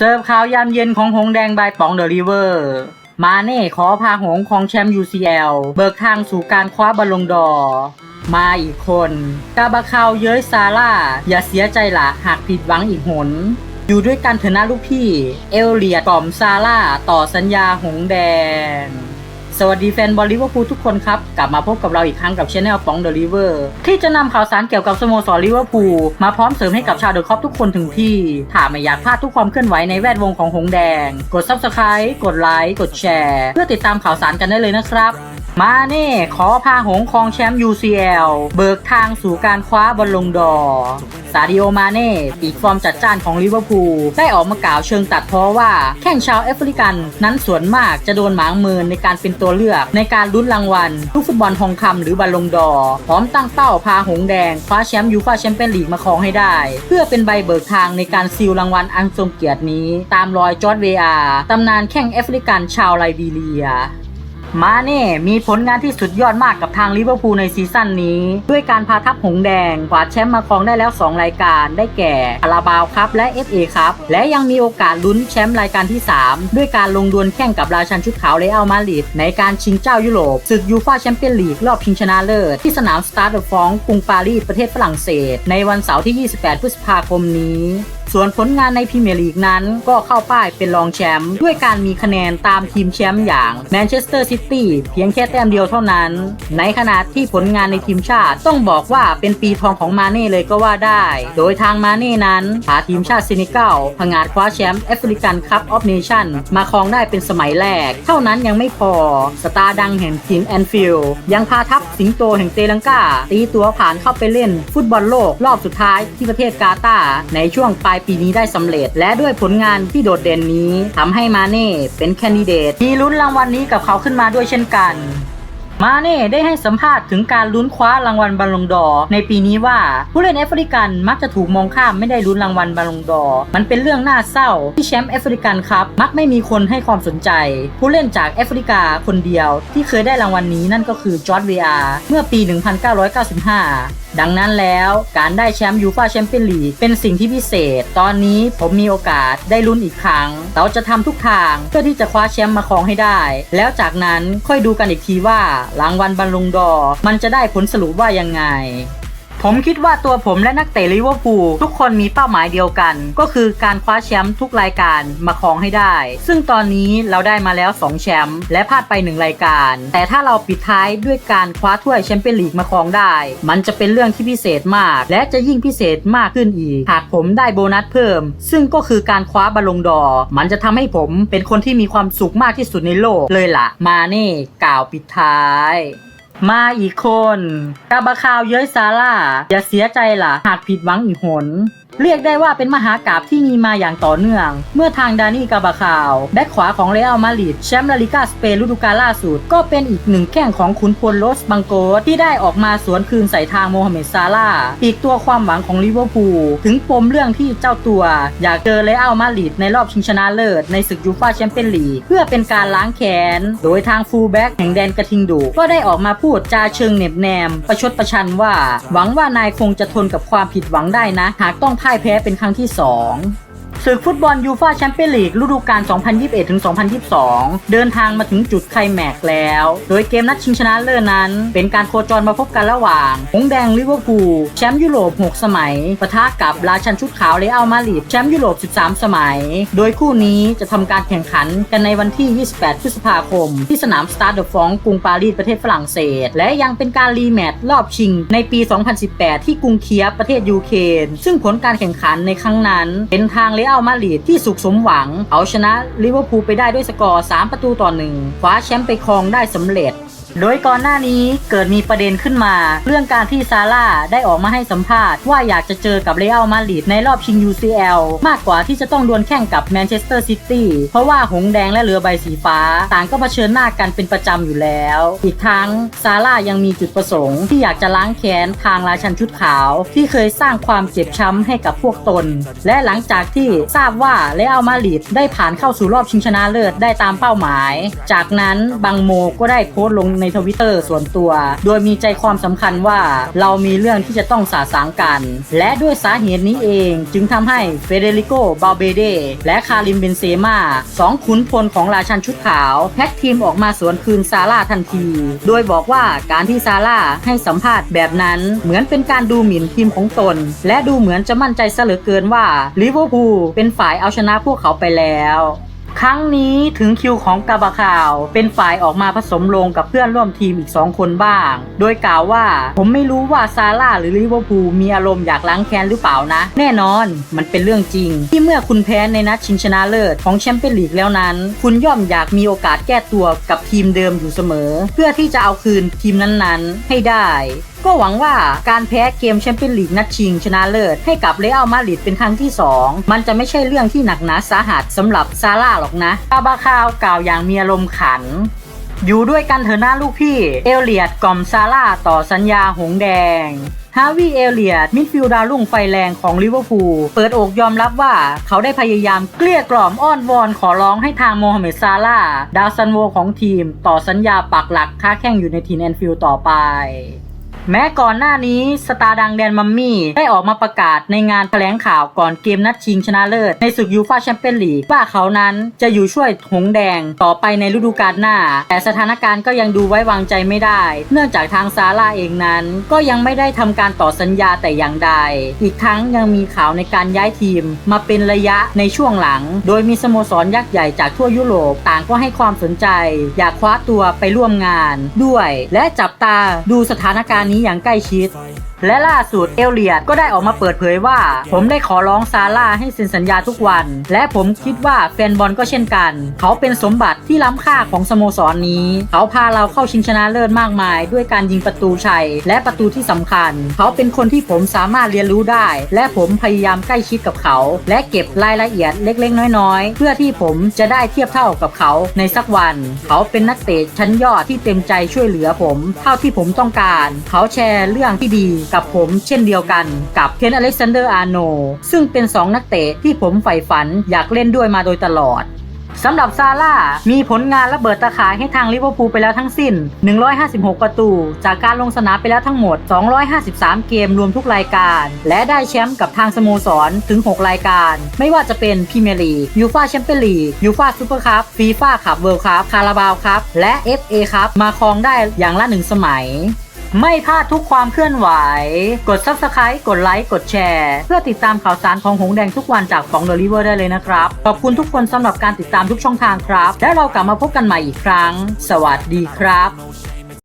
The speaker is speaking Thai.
เสิร์ฟข่าวยามเย็นของหงแดงบายป๋องเดอะริเวอร์ มาเน่ขอพาหงของแชมป์ UCL เบิกทางสู่การคว้าบอลลงดอ มาอีกคน กาบาคาวเย้ยซาร่า อย่าเสียใจละหากผิดหวังอีกหน อยู่ด้วยกันเถอะนะลูกพี่ เอลเลียดกล่อมซาร่า ต่อสัญญาหงแดง สวัสดีแฟนบอลลิเวอร์พูลทุกคนครับ กลับมาพบกับเราอีกครั้งกับช anel ป๋องเดอะริเวอร์ที่จะนำข่าวสารเกี่ยวกับสโมสรลิเวอร์พูลมาพร้อมเสริมให้กับชาวเดอะคอปทุกคนถึงที่ ถ้าไม่อยากพลาดทุกความเคลื่อนไหวในแวดวงของหงแดง กด Subscribe กดไลค์กดแชร์เพื่อติดตามข่าวสารกันได้เลยนะครับ มาเน่ขอพาหงคองแชมป์ UCL เบิกทางสู่การคว้าบอลลงดอซาดิโอมาเน่ปีกฟอร์มจัดจ้านของลิเวอร์พูลได้ออกมากล่าวเชิงตัดพราะว่าแข่งชาวแอฟริกันนั้นส่วนมากจะโดนหมางเมินในการเป็นตัวเลือกในการลุ้นรางวัลลูกฟุตบอลทองคำหรือบอลลงดอพร้อมตั้งเป้าพาหงแดงคว้าแชมป์ยูฟ่าแชมเปี้ยนลีกมาครองให้ได้ เพื่อเป็นใบเบิกทางในการซีลรางวัลอันทรงเกียรตินี้ ตามรอยจอร์ดเวียร์ตำนานแข่งแอฟริกันชาวไลบีเรีย มาเน่มีผลงานที่สุดยอดมากกับทางลิเวอร์พูลในซีซั่นนี้ ด้วยการพาทัพหงแดงกวาดแชมป์มาครองได้แล้ว 2 รายการ ได้แก่คาราบาวครับและ FA ครับ และยังมีโอกาสลุ้นแชมป์รายการที่ 3 ด้วยการลงดวลแข่งกับราชันชุดขาวเรอัลมาดริดในการชิงเจ้ายุโรปศึกยูฟ่าแชมเปี้ยนลีกรอบชิงชนะเลิศที่สนามสตาร์ดฟองกรุงปารีสประเทศฝรั่งเศส ในวันเสาร์ที่ 28 พฤษภาคมนี้ ส่วนผลงานในพรีเมียร์ลีกนั้น ก็เข้าป้ายเป็นรองแชมป์ด้วยการมีคะแนนตามทีมแชมป์อย่างแมนเชสเตอร์ซิตี้เพียงแค่แต้มเดียวเท่านั้น ในขณะที่ผลงานในทีมชาติต้องบอกว่าเป็นปีทองของมาเน่เลยก็ว่าได้ โดยทางมาเน่นั้นพาทีมชาติเซนิกัลผงาดคว้าแชมป์แอฟริกันคัพออฟเนชั่นมาครองได้เป็นสมัยแรก เท่านั้นยังไม่พอ สตาร์ดังแห่งทีมแอนฟิลด์ยังพาทัพสิงโตแห่งเตลังกาตีตัวผ่านเข้าไปเล่น ฟุตบอลโลกรอบสุดท้ายที่ประเทศกาตาร์ในช่วงปลายปีนี้ได้สำเร็จ และด้วยผลงานที่โดดเด่นนี้ทำให้มาเน่เป็นแคนดิเดตที่ลุ้นรางวัลนี้กับเขาขึ้นมาด้วยเช่นกันมาเน่ได้ให้สัมภาษณ์ถึงการลุ้นคว้ารางวัลบอลลงดอร์ในปีนี้ว่า ผู้เล่นแอฟริกันมักจะถูกมองข้ามไม่ได้ลุ้นรางวัลบอลลงดอร์มันเป็นเรื่องน่าเศร้าที่แชมป์แอฟริกันครับ มักไม่มีคนให้ความสนใจ ผู้เล่นจากแอฟริกาคนเดียวที่เคยได้รางวัลนี้นั่นก็คือจอร์ดเวียร์เมื่อปี 1995 ดังนั้นแล้วการได้แชมป์ยูฟ่าแชมเปี้ยนลีกเป็นสิ่งที่พิเศษ ตอนนี้ผมมีโอกาสได้ลุ้นอีกครั้ง เราจะทำทุกทางเพื่อที่จะคว้าแชมป์มาครองให้ได้ แล้วจากนั้นค่อยดูกันอีกทีว่ารางวัลบอลลงดอ มันจะได้ผลสรุปว่ายังไง ผมคิดว่าตัวผมและนักเตะลิเวอร์พูลทุกคนมีเป้าหมายเดียวกัน ก็คือการคว้าแชมป์ทุกรายการมาครองให้ได้ ซึ่งตอนนี้เราได้มาแล้ว 2 แชมป์และพลาดไป 1 รายการ แต่ถ้าเราปิดท้ายด้วยการคว้าถ้วยแชมเปี้ยนลีกมาครองได้ มันจะเป็นเรื่องที่พิเศษมาก และจะยิ่งพิเศษมากขึ้นอีก หากผมได้โบนัสเพิ่ม ซึ่งก็คือการคว้าบอลลงดอร์มันจะทำให้ผมเป็นคนที่มีความสุขมากที่สุดในโลกเลยล่ะ มาเน่กล่าวปิดท้าย มาอีกคนกาบะข่าวเย้ยซาร่าอย่าเสียใจล่ะ หากผิดหวังอีกหน เรียกได้ว่าเป็นมหากราบที่มีมาอย่างต่อเนื่อง เมื่อทางดานี่กาบาคาวแบ็คขวาของเรอัลมาดริดแชมป์ลาลิกาสเปนฤดูกาลล่าสุด ก็เป็นอีกหนึ่งแข้งของขุนพลโรสบังโกสที่ได้ออกมาสวนคืนใส่ทางโมฮัมเหม็ดซาร่าอีกตัวความหวังของลิเวอร์พูลถึงปมเรื่องที่เจ้าตัว อยากเจอเรอัลมาดริดในรอบชิงชนะเลิศในศึกยูฟ่าแชมเปี้ยนลีกเพื่อเป็นการล้างแค้นโดยทางฟูลแบ็กแห่งแดนกระทิงดุก็ได้ออกมาพูดจาเชิงเหน็บแนม ประชดประชันว่า หวังว่านายคงจะทนกับความผิดหวังได้นะ หากต้องพายแพ้เป็นครั้งที่สอง ศึกฟุตบอลยูฟ่าแชมเปี้ยนลีกฤดูกาล 2021-2022 เดินทางมาถึงจุดไคลแม็กแล้ว โดยเกมนัดชิงชนะเลิศนั้น เป็นการโคจรมาพบกันระหว่างหงแดงลิเวอร์พูลแชมป์ยุโรป 6 สมัยปะทะกับราชันชุดขาวเรอัลมาดริดแชมป์ยุโรป 13 สมัย โดยคู่นี้จะทำการแข่งขันกันในวันที่ 28 พฤษภาคม ที่สนามสตาร์เดอฟองกรุงปารีสประเทศฝรั่งเศส และยังเป็นการรีแมตช์รอบชิงในปี 2018 ที่กรุงเคียฟประเทศยูเครนซึ่งผลการแข่งขันในครั้งนั้นเป็นทางเรอัลมาดริดที่สุขสมหวัง เอาชนะลิเวอร์พูลไปได้ด้วยสกอร์ 3 ประตูต่อหนึ่งคว้าแชมป์ไปครองได้สำเร็จ โดยก่อนหน้านี้เกิดมีประเด็นขึ้นมา เรื่องการที่ซาร่าได้ออกมาให้สัมภาษณ์ว่าอยากจะเจอกับเรอัลมาดริดในรอบชิง UCL มากกว่าที่จะต้องดวลแข่งกับแมนเชสเตอร์ซิตี้เพราะว่าหงแดงและเรือใบสีฟ้า ต่างก็เผชิญหน้ากันเป็นประจำอยู่แล้ว อีกทั้งซาร่ายังมีจุดประสงค์ ที่อยากจะล้างแค้นทางราชันชุดขาว ที่เคยสร้างความเจ็บช้ำให้กับพวกตน และหลังจากที่ทราบว่าเรอัลมาดริดได้ผ่านเข้าสู่รอบชิงชนะเลิศได้ตามเป้าหมาย จากนั้นบังโมก็ได้โพสต์ลงในทวิตเตอร์ส่วนตัว โดยมีใจความสำคัญว่าเรามีเรื่องที่จะต้องสาสางกัน และด้วยสาเหตุนี้เองจึงทำให้เฟเดริโก บาเบเด และคาริมเบนเซมาสองขุนพลของราชันชุดขาวแพ็กทีมออกมาสวนคืนซาร่าทันที โดยบอกว่าการที่ซาร่าให้สัมภาษณ์แบบนั้นเหมือนเป็นการดูหมิ่นทีมของตน และดูเหมือนจะมั่นใจเหลือเกินว่าลิเวอร์พูลเป็นฝ่ายเอาชนะพวกเขาไปแล้ว ครั้งนี้ถึงคิวของกาบาคาว เป็นฝ่ายออกมาผสมลงกับเพื่อนร่วมทีมอีก 2 คนบ้าง โดยกล่าวว่าผมไม่รู้ว่าซาร่าหรือลิเวอร์พูลมีอารมณ์อยากล้างแค้นหรือเปล่านะ แน่นอนมันเป็นเรื่องจริง ที่เมื่อคุณแพ้ในนัดชิงชนะเลิศของแชมเปี้ยนลีกแล้วนั้น คุณย่อมอยากมีโอกาสแก้ตัวกับทีมเดิมอยู่เสมอ เพื่อที่จะเอาคืนทีมนั้นๆ ให้ได้ก็หวังว่าการแพ้เกมแชมเปี้ยนลีกนัดชิงชนะเลิศ ให้กับเรอัลมาดริดเป็นครั้งที่ 2 มันจะไม่ใช่เรื่องที่หนักหนาสาหัสสำหรับซาร่าหรอกนะคาบาคาวกล่าวอย่างมีอารมณ์ขันอยู่ด้วยกันเถอะน้าลูกพี่ เอลเลียดกล่อมซาร่าต่อสัญญาหงแดง ฮาวิเอลเลียดมิดฟิลด์ดาวรุ่งไฟแรงของลิเวอร์พูลเปิดอกยอมรับว่าเขาได้พยายามเกลี้ยกล่อมอ้อนวอนขอร้องให้ทางโมฮัมเหม็ดซาร่าดาวซันโวของทีม ต่อสัญญาปักหลักค้าแข่งอยู่ในทีมแอนฟิลด์ต่อไป แม้ก่อนหน้านี้สตาร์ดังแดนมัมมี่ได้ออกมาประกาศในงานแถลงข่าวก่อนเกมนัดชิงชนะเลิศในศึกยูฟาแชมเปี้ยนลีกว่าเขานั้นจะอยู่ช่วยหงแดงต่อไปในฤดูกาลหน้า แต่สถานการณ์ก็ยังดูไว้วางใจไม่ได้ เนื่องจากทางซาร่าเองนั้น ก็ยังไม่ได้ทำการต่อสัญญาแต่อย่างใด อีกทั้งยังมีข่าวในการย้ายทีมมาเป็นระยะในช่วงหลัง โดยมีสโมสรยักษ์ใหญ่จากทั่วยุโรปต่างก็ให้ความสนใจ อยากคว้าตัวไปร่วมงานด้วย และจับตาดูสถานการณ์นี้อย่างใกล้ชิด และล่าสุดเอลเลียดก็ได้ออกมาเปิดเผยว่า ผมได้ขอร้องซาร่าให้เซ็นสัญญาทุกวัน และผมคิดว่าแฟนบอลก็เช่นกัน เขาเป็นสมบัติที่ล้ำค่าของสโมสรนนี้ เขาพาเราเข้าชิงชนะเลิศมากมาย ด้วยการยิงประตูชัย และประตูที่สำคัญ เขาเป็นคนที่ผมสามารถเรียนรู้ได้ และผมพยายามใกล้ชิดกับเขา และเก็บรายละเอียดเล็กๆ น้อยๆ เพื่อที่ผมจะได้เทียบเท่ากับเขาในสักวัน เขาเป็นนักเตะชั้นยอดที่เต็มใจช่วยเหลือผม เท่าที่ผมต้องการ เขาแชร์เรื่องที่ดีกับผมเช่นเดียวกันกับเคนอเล็กซานเดอร์อาร์โนซึ่งเป็น 2 นักเตะที่ผมใฝ่ฝันอยากเล่นด้วยมาโดยตลอดสำหรับซาร่า มีผลงานระเบิดตาขายให้ทางลิเวอร์พูลไปแล้วทั้งสิ้น 156 ประตู จากการลงสนามไปแล้วทั้งหมด 253 เกมรวมทุกรายการ และได้แชมป์กับทางสโมสรถึง 6 รายการ ไม่ว่าจะเป็นพรีเมียร์ลีกยูฟาแชมเปี้ยนลีกยูฟาซูเปอร์คัพฟีฟ่าคัพเวิลด์คัพคาราบาวคัพและ FA คัพมาครองได้อย่างละหนึ่งสมัย ไม่พลาดทุกความเคลื่อนไหว กด Subscribe กดไลค์กดแชร์ เพื่อติดตามข่าวสารของหงแดงทุกวันจากฟองเดลิเวอร์ได้เลยนะครับ ขอบคุณทุกคนสำหรับการติดตามทุกช่องทางครับ และเรากลับมาพบกันใหม่อีกครั้ง สวัสดีครับ